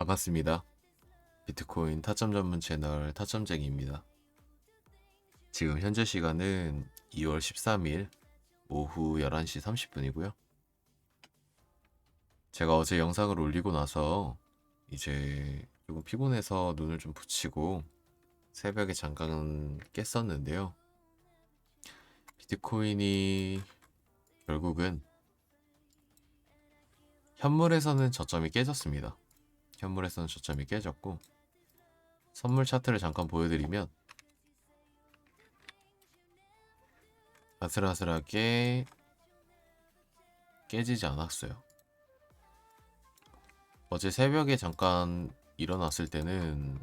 반갑습니다. 비트코인 타점 전문 채널 타점쟁이입니다. 지금 현재 시간은 2월 13일 오후 11시 30분이고요. 제가 어제 영상을 올리고 나서 이제 조금 피곤해서 눈을 좀 붙이고 새벽에 잠깐 깼었는데요. 비트코인이 결국은 현물에서는 저점이 깨졌습니다. 현물에서는 저점이 깨졌고 선물 차트를 잠깐 보여드리면 아슬아슬하게 깨지지 않았어요. 어제 새벽에 잠깐 일어났을 때는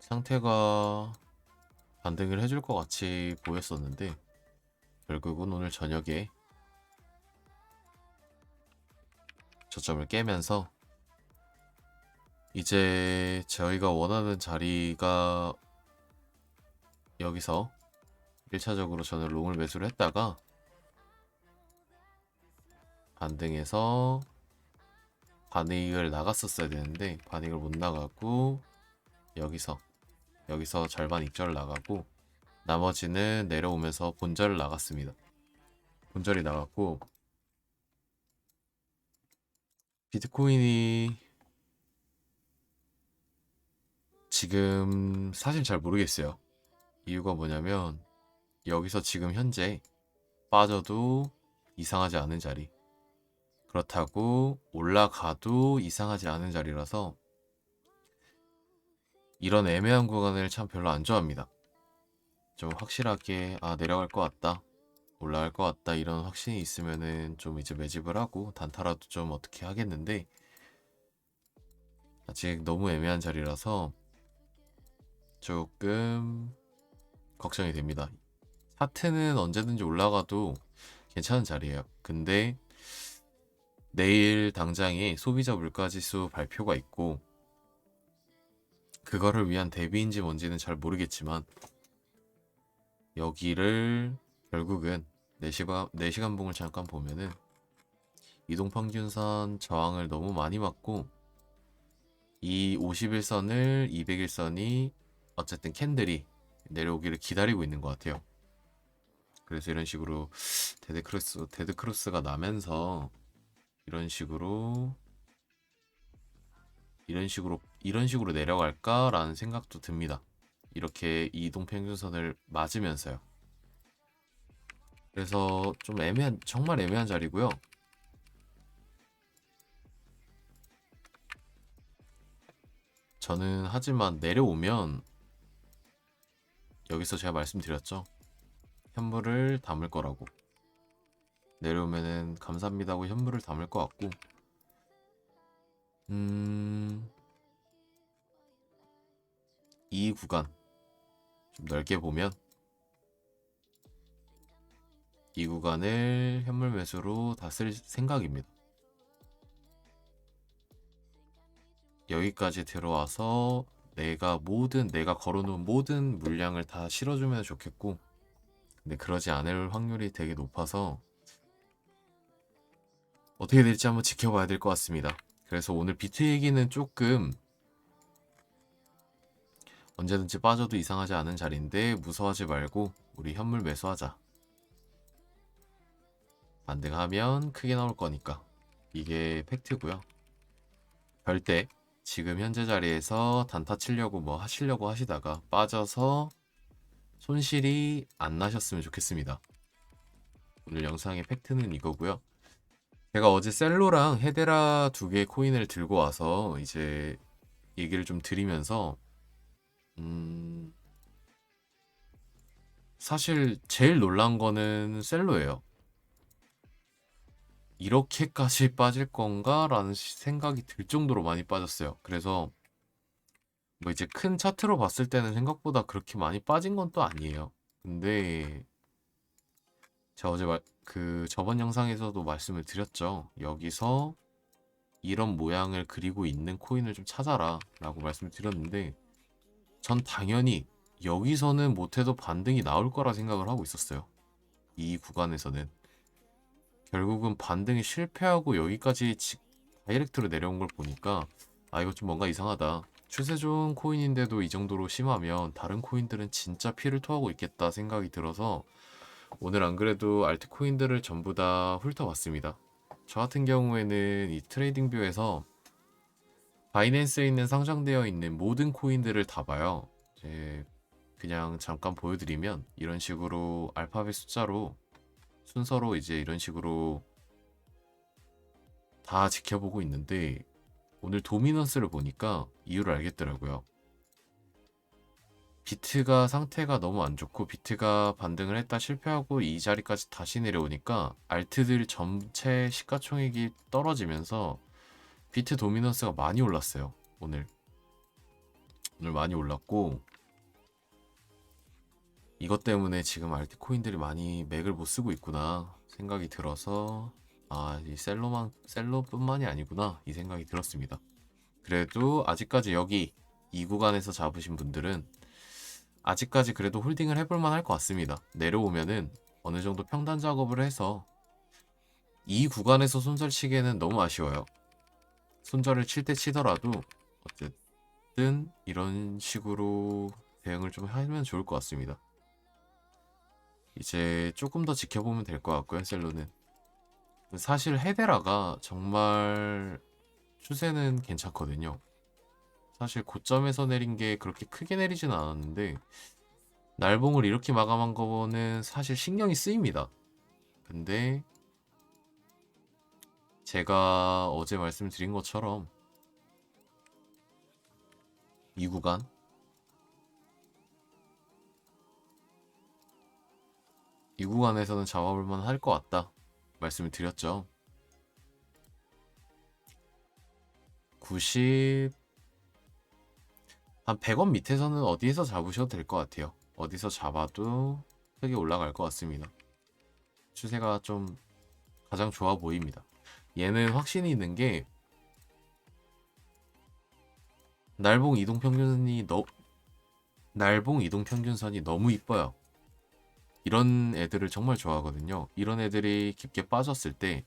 상태가 반등을 해줄 것 같이 보였었는데 결국은 오늘 저녁에 저점을 깨면서 이제 저희가 원하는 자리가 여기서 1차적으로 저는 롱을 매수를 했다가 반등해서 반익을 나갔었어야 되는데 반익을 못 나가고 여기서 여기서 절반 익절 나가고 나머지는 내려오면서 본절을 나갔습니다. 본절이 나갔고 비트코인이 지금 사실 잘 모르겠어요. 이유가 뭐냐면 여기서 지금 현재 빠져도 이상하지 않은 자리. 그렇다고 올라가도 이상하지 않은 자리라서 이런 애매한 구간을 참 별로 안 좋아합니다. 좀 확실하게 아 내려갈 것 같다. 올라갈 것 같다 이런 확신이 있으면은 좀 이제 매집을 하고 단타라도 좀 어떻게 하겠는데 아직 너무 애매한 자리라서 조금 걱정이 됩니다. 차트는 언제든지 올라가도 괜찮은 자리예요. 근데 내일 당장에 소비자 물가지수 발표가 있고 그거를 위한 대비인지 뭔지는 잘 모르겠지만 여기를 결국은 4시간, 4시간 봉을 잠깐 보면은 이동평균선 저항을 너무 많이 맞고 이 51선을 201선이 어쨌든 캔들이 내려오기를 기다리고 있는 것 같아요. 그래서 이런 식으로 데드 크로스, 데드 크로스가 나면서 이런 식으로 이런 식으로 이런 식으로 내려갈까라는 생각도 듭니다. 이렇게 이동 평균선을 맞으면서요. 그래서 좀 애매한 정말 애매한 자리고요. 저는 하지만 내려오면 여기서 제가 말씀드렸죠. 현물을 담을 거라고. 내려오면은 감사합니다 하고 현물을 담을 것 같고. 음. 이 구간 좀 넓게 보면 이 구간을 현물 매수로 다 쓸 생각입니다. 여기까지 들어와서 내가 모든 내가 걸어놓은 모든 물량을 다 실어주면 좋겠고 근데 그러지 않을 확률이 되게 높아서 어떻게 될지 한번 지켜봐야 될 것 같습니다. 그래서 오늘 비트 얘기는 조금 언제든지 빠져도 이상하지 않은 자리인데 무서워하지 말고 우리 현물 매수하자. 반등하면 크게 나올 거니까 이게 팩트고요. 절대 지금 현재 자리에서 단타 치려고 뭐 하시려고 하시다가 빠져서 손실이 안 나셨으면 좋겠습니다. 오늘 영상의 팩트는 이거고요. 제가 어제 셀로랑 헤데라 두 개의 코인을 들고 와서 이제 얘기를 좀 드리면서 음 사실 제일 놀란 거는 셀로예요. 이렇게까지 빠질 건가라는 시- 생각이 들 정도로 많이 빠졌어요. 그래서 뭐 이제 큰 차트로 봤을 때는 생각보다 그렇게 많이 빠진 건 또 아니에요. 근데 제가 어제 말, 그 저번 영상에서도 말씀을 드렸죠. 여기서 이런 모양을 그리고 있는 코인을 좀 찾아라 라고 말씀을 드렸는데 전 당연히 여기서는 못해도 반등이 나올 거라 생각을 하고 있었어요. 이 구간에서는. 결국은 반등이 실패하고 여기까지 지- 다이렉트로 내려온 걸 보니까 아 이거 좀 뭔가 이상하다. 추세 좋은 코인인데도 이 정도로 심하면 다른 코인들은 진짜 피를 토하고 있겠다 생각이 들어서 오늘 안 그래도 알트코인들을 전부 다 훑어봤습니다. 저 같은 경우에는 이 트레이딩 뷰에서 바이낸스에 있는 상장되어 있는 모든 코인들을 다 봐요. 그냥 잠깐 보여드리면 이런 식으로 알파벳 숫자로 순서로 이제 이런 식으로 다 지켜보고 있는데 오늘 도미넌스를 보니까 이유를 알겠더라고요. 비트가 상태가 너무 안 좋고 비트가 반등을 했다 실패하고 이 자리까지 다시 내려오니까 알트들 전체 시가총액이 떨어지면서 비트 도미넌스가 많이 올랐어요. 오늘 오늘 많이 올랐고 이것 때문에 지금 알트 코인들이 많이 맥을 못 쓰고 있구나 생각이 들어서 아, 이 셀로만 셀로뿐만이 아니구나 이 생각이 들었습니다. 그래도 아직까지 여기 이 구간에서 잡으신 분들은 아직까지 그래도 홀딩을 해볼 만할 것 같습니다. 내려오면은 어느 정도 평단 작업을 해서 이 구간에서 손절 치기에는 너무 아쉬워요. 손절을 칠 때 치더라도 어쨌든 이런 식으로 대응을 좀 하면 좋을 것 같습니다. 이제 조금 더 지켜보면 될 것 같고요, 셀로는. 사실 헤데라가 정말 추세는 괜찮거든요. 사실 고점에서 내린 게 그렇게 크게 내리진 않았는데 날봉을 이렇게 마감한 거는 사실 신경이 쓰입니다. 근데 제가 어제 말씀드린 것처럼 이 구간 이 구간에서는 잡아볼 만 할 것 같다 말씀을 드렸죠. 90, 한 100원 밑에서는 어디에서 잡으셔도 될 것 같아요. 어디서 잡아도 크게 올라갈 것 같습니다. 추세가 좀 가장 좋아 보입니다. 얘는 확신이 있는 게 날봉 이동 평균선이 너 날봉 이동 평균선이 너무 이뻐요. 이런 애들을 정말 좋아하거든요. 이런 애들이 깊게 빠졌을 때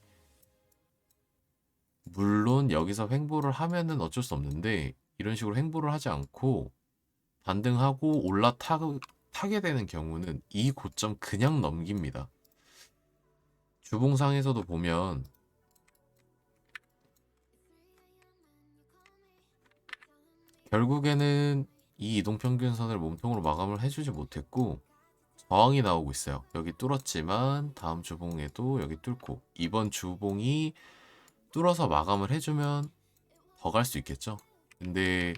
물론 여기서 횡보를 하면은 어쩔 수 없는데 이런 식으로 횡보를 하지 않고 반등하고 올라타 타게 되는 경우는 이 고점 그냥 넘깁니다. 주봉상에서도 보면 결국에는 이 이동평균선을 몸통으로 마감을 해주지 못했고 저항이 나오고 있어요. 여기 뚫었지만 다음 주봉에도 여기 뚫고 이번 주봉이 뚫어서 마감을 해주면 더 갈 수 있겠죠. 근데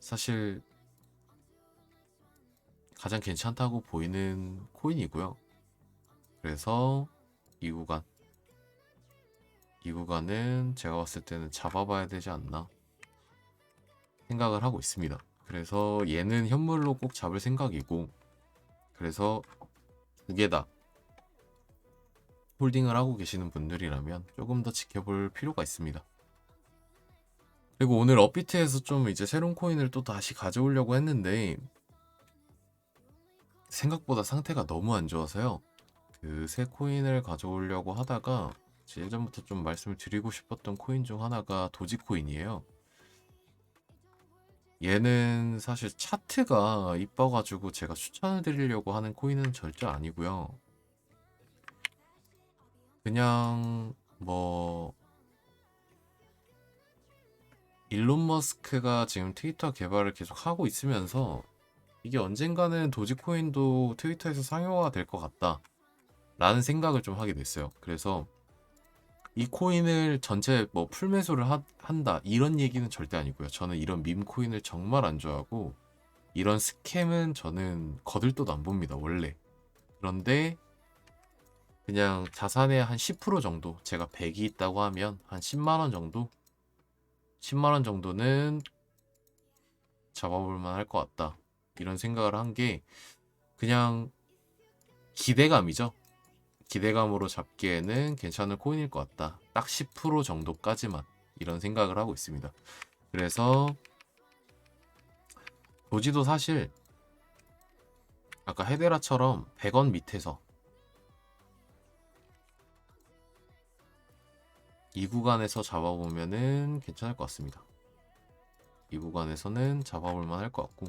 사실 가장 괜찮다고 보이는 코인이고요. 그래서 이 구간 이 구간은 제가 봤을 때는 잡아봐야 되지 않나 생각을 하고 있습니다. 그래서 얘는 현물로 꼭 잡을 생각이고 그래서 두 개 다 홀딩을 하고 계시는 분들이라면 조금 더 지켜볼 필요가 있습니다. 그리고 오늘 업비트에서 좀 이제 새로운 코인을 또 다시 가져오려고 했는데 생각보다 상태가 너무 안 좋아서요. 그 새 코인을 가져오려고 하다가 제 예전부터 좀 말씀을 드리고 싶었던 코인 중 하나가 도지코인이에요. 얘는 사실 차트가 이뻐가지고 제가 추천을 드리려고 하는 코인은 절대 아니고요. 그냥 뭐 일론 머스크가 지금 트위터 개발을 계속 하고 있으면서 이게 언젠가는 도지코인도 트위터에서 상용화가 될 것 같다. 라는 생각을 좀 하게 됐어요. 그래서 이 코인을 전체 뭐 풀매수를 하- 한다 이런 얘기는 절대 아니고요. 저는 이런 밈 코인을 정말 안 좋아하고 이런 스캠은 저는 거들떠도 안 봅니다. 원래. 그런데 그냥 자산의 한 10% 정도 제가 100이 있다고 하면 한 10만 원 정도 10만 원 정도는 잡아볼 만할 것 같다. 이런 생각을 한 게 그냥 기대감이죠. 기대감으로 잡기에는 괜찮은 코인일 것 같다. 딱 10% 정도까지만 이런 생각을 하고 있습니다. 그래서 도지도 사실 아까 헤데라처럼 100원 밑에서 이 구간에서 잡아보면은 괜찮을 것 같습니다. 이 구간에서는 잡아볼만 할 것 같고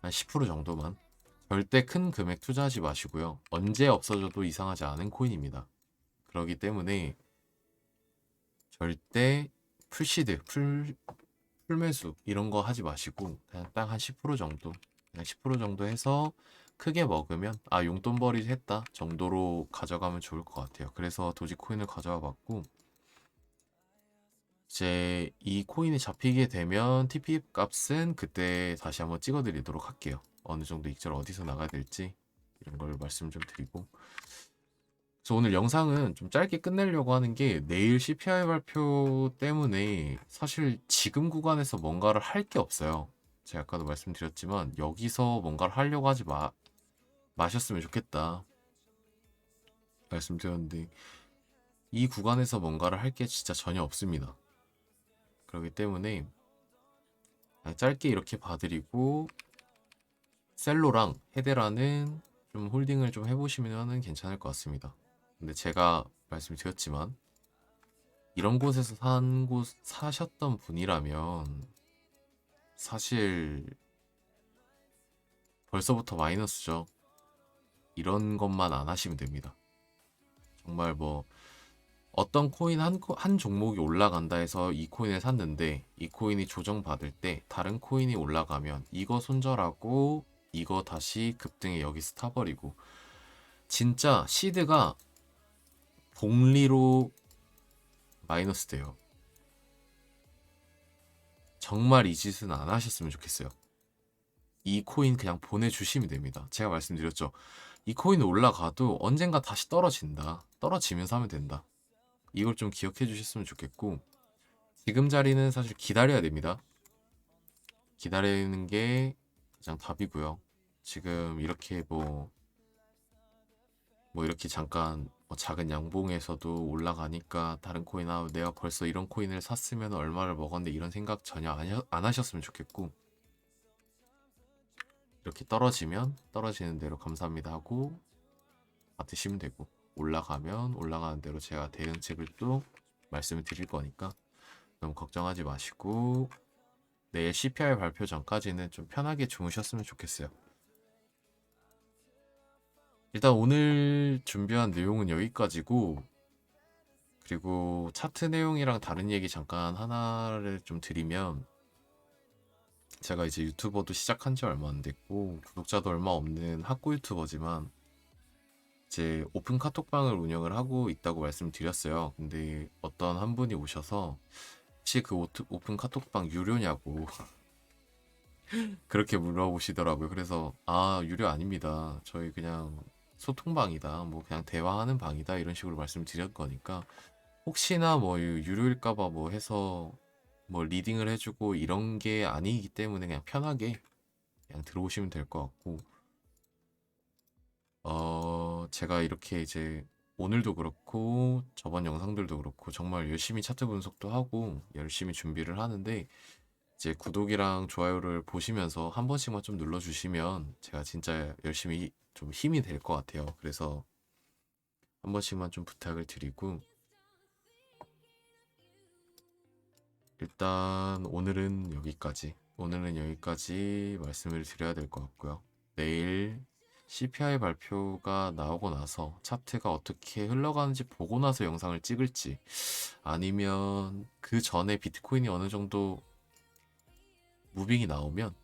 한 10% 정도만 절대 큰 금액 투자하지 마시고요. 언제 없어져도 이상하지 않은 코인입니다. 그렇기 때문에 절대 풀시드, 풀, 풀매수 이런 거 하지 마시고 그냥 딱 한 10% 정도 그냥 10% 정도 해서 크게 먹으면 아 용돈벌이 했다 정도로 가져가면 좋을 것 같아요. 그래서 도지코인을 가져와 봤고 이제 이 코인이 잡히게 되면 TP 값은 그때 다시 한번 찍어 드리도록 할게요. 어느 정도 익절 어디서 나가야 될지 이런 걸 말씀 좀 드리고 그래서 오늘 영상은 좀 짧게 끝내려고 하는 게 내일 CPI 발표 때문에 사실 지금 구간에서 뭔가를 할 게 없어요. 제가 아까도 말씀드렸지만 여기서 뭔가를 하려고 하지 마 마셨으면 좋겠다 말씀드렸는데 이 구간에서 뭔가를 할 게 진짜 전혀 없습니다. 그렇기 때문에 짧게 이렇게 봐드리고 셀로랑 헤데라는 좀 홀딩을 좀 해보시면 괜찮을 것 같습니다. 근데 제가 말씀드렸지만 이런 곳에서 산 곳 사셨던 분이라면 사실 벌써부터 마이너스죠. 이런 것만 안 하시면 됩니다. 정말 뭐 어떤 코인 한, 코- 한 종목이 올라간다 해서 이 코인을 샀는데 이 코인이 조정받을 때 다른 코인이 올라가면 이거 손절하고 이거 다시 급등에 여기서 타버리고 진짜 시드가 복리로 마이너스 돼요. 정말 이 짓은 안 하셨으면 좋겠어요. 이 코인 그냥 보내주시면 됩니다. 제가 말씀드렸죠. 이 코인 올라가도 언젠가 다시 떨어진다. 떨어지면서 하면 된다. 이걸 좀 기억해 주셨으면 좋겠고 지금 자리는 사실 기다려야 됩니다. 기다리는 게 가장 답이고요. 지금 이렇게 뭐, 뭐 이렇게 잠깐 뭐 작은 양봉에서도 올라가니까 다른 코인 아 내가 벌써 이런 코인을 샀으면 얼마를 먹었는데 이런 생각 전혀 안, 하- 안 하셨으면 좋겠고 이렇게 떨어지면 떨어지는 대로 감사합니다 하고 받으시면 되고 올라가면 올라가는 대로 제가 대응책을 또 말씀을 드릴 거니까 너무 걱정하지 마시고 내일 CPI 발표 전까지는 좀 편하게 주무셨으면 좋겠어요. 일단 오늘 준비한 내용은 여기까지고 그리고 차트 내용이랑 다른 얘기 잠깐 하나를 좀 드리면 제가 이제 유튜버도 시작한 지 얼마 안 됐고 구독자도 얼마 없는 학구 유튜버지만 이제 오픈 카톡방을 운영을 하고 있다고 말씀드렸어요. 근데 어떤 한 분이 오셔서 혹시 그 오트- 오픈 카톡방 유료냐고 그렇게 물어보시더라고요. 그래서 아 유료 아닙니다. 저희 그냥 소통방이다. 뭐 그냥 대화하는 방이다. 이런 식으로 말씀드렸 거니까 혹시나 뭐 유- 유료일까봐 뭐 해서 뭐 리딩을 해주고 이런 게 아니기 때문에 그냥 편하게 그냥 들어오시면 될 것 같고 어 제가 이렇게 이제 오늘도 그렇고 저번 영상들도 그렇고 정말 열심히 차트 분석도 하고 열심히 준비를 하는데 이제 구독이랑 좋아요를 보시면서 한 번씩만 좀 눌러주시면 제가 진짜 열심히 좀 힘이 될 것 같아요. 그래서 한 번씩만 좀 부탁을 드리고 일단 오늘은 여기까지 오늘은 여기까지 말씀을 드려야 될 것 같고요. 내일 CPI 발표가 나오고 나서 차트가 어떻게 흘러가는지 보고 나서 영상을 찍을지 아니면 그 전에 비트코인이 어느 정도 무빙이 나오면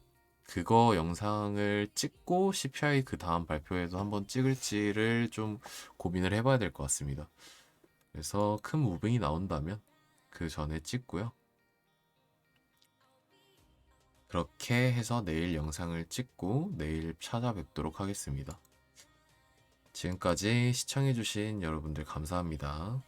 그거 영상을 찍고 CPI 그 다음 발표에도 한번 찍을지를 좀 고민을 해봐야 될 것 같습니다. 그래서 큰 무빙이 나온다면 그 전에 찍고요. 그렇게 해서 내일 영상을 찍고 내일 찾아뵙도록 하겠습니다. 지금까지 시청해주신 여러분들 감사합니다.